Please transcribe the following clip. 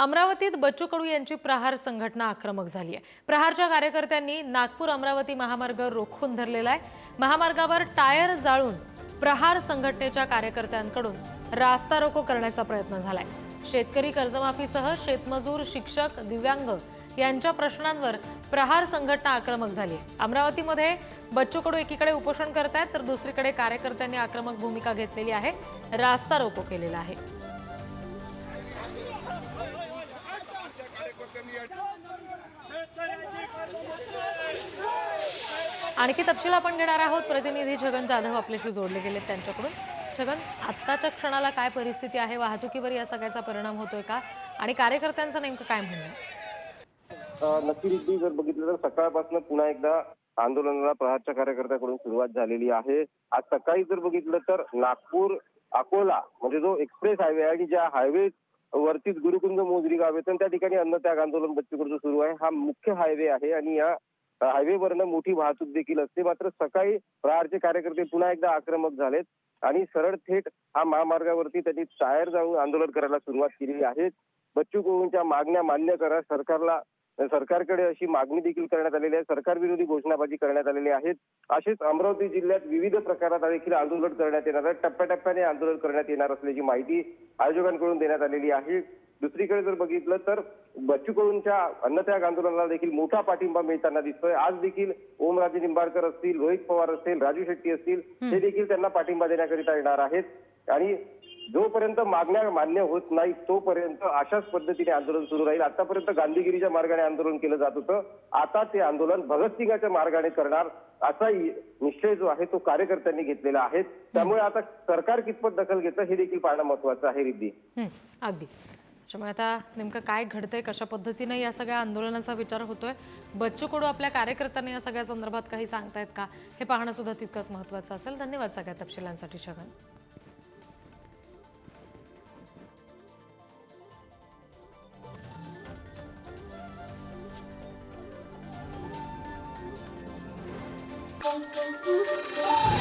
अमरावतीत बच्चू कडू यांची प्रहार संघटना आक्रमक झाली आहे. प्रहारच्या कार्यकर्त्यांनी नागपूर अमरावती महामार्ग रोखून धरलेला आहे. महामार्गावर टायर जाळून प्रहार संघटनेच्या कार्यकर्त्यांकडून रास्ता रोको करण्याचा प्रयत्न झालाय. शेतकरी कर्जमाफीसह शेतमजूर शिक्षक दिव्यांग यांच्या प्रश्नांवर प्रहार संघटना आक्रमक झाली आहे. अमरावतीमध्ये बच्चू कडू एकीकडे उपोषण करतायत तर दुसरीकडे कार्यकर्त्यांनी आक्रमक भूमिका घेतलेली आहे. रास्ता रोको केलेला आहे. आणखी तपशील आपण घेणार आहोत. प्रतिनिधी छगन जाधव आपल्याशी जोडले गेलेत त्यांच्याकडून. छगन आत्ताच्या क्षणाला काय परिस्थिती आहे? वाहतुकीवर या सगळ्याचा परिणाम होतोय का? आणि कार्यकर्त्यांचं नेमकं काय म्हणणं नक्कीच नक्की रिद्धी जर बघितलं तर सकाळपासून पुन्हा एकदा आंदोलनाला प्रहारच्या कार्यकर्त्याकडून सुरुवात झालेली आहे. आज सकाळी जर बघितलं तर नागपूर अकोला म्हणजे जो एक्सप्रेस हायवे आहे आणि ज्या हायवे वरतीच गुरुकुंज मोजरी गाव येतं. त्या ठिकाणी अन्नत्याग आंदोलन बच्चूकडचं सुरू आहे. हा मुख्य हायवे आहे आणि या हायवेवरनं मोठी वाहतूक देखील असते. मात्र सकाळी प्रहारचे कार्यकर्ते पुन्हा एकदा आक्रमक झालेत आणि सरळ थेट हा महामार्गावरती त्यांनी टायर जाऊन आंदोलन करायला सुरुवात केलेली आहे. बच्चू कडूंच्या मागण्या मान्य करा. सरकारला सरकारकडे अशी मागणी देखील करण्यात आलेली आहे. सरकार विरोधी घोषणाबाजी करण्यात आलेली आहेत. असेच अमरावती जिल्ह्यात विविध प्रकारात देखील आंदोलन करण्यात येणार आहे. टप्प्याटप्प्याने आंदोलन करण्यात येणार असल्याची माहिती आयोजकांकडून देण्यात आलेली आहे. दुसरीकडे जर बघितलं तर बच्चू कडूंच्या अन्नत्याग आंदोलनाला देखील मोठा पाठिंबा मिळताना दिसतोय. आज देखील ओमराजे निंबाळकर असतील रोहित पवार असतील राजू शेट्टी असतील हे. देखील त्यांना पाठिंबा देण्याकरिता येणार आहेत. आणि जोपर्यंत मागण्या मान्य होत नाही तोपर्यंत अशाच पद्धतीने आंदोलन सुरू राहील. आतापर्यंत गांधीगिरीच्या मार्गाने आंदोलन केलं जात होतं. आता ते आंदोलन भगतसिंगाच्या मार्गाने करणार असा निश्चय जो आहे तो कार्यकर्त्यांनी घेतलेला आहे. त्यामुळे आता सरकार कितपत दखल घेतं हे देखील पाहणं महत्वाचं आहे रिद्धी. अगदी. त्याच्यामुळे आता नेमकं काय घडतंय कशा पद्धतीने या सगळ्या आंदोलनाचा विचार होतोय? बच्चू कडू आपल्या कार्यकर्त्यांनी या सगळ्या संदर्भात काही सांगतायत का? हे पाहणं सुद्धा तितकंच महत्वाचं असेल. धन्यवाद सगळ्या तपशिलांसाठी Chhagan. Oh, oh, oh, oh, oh.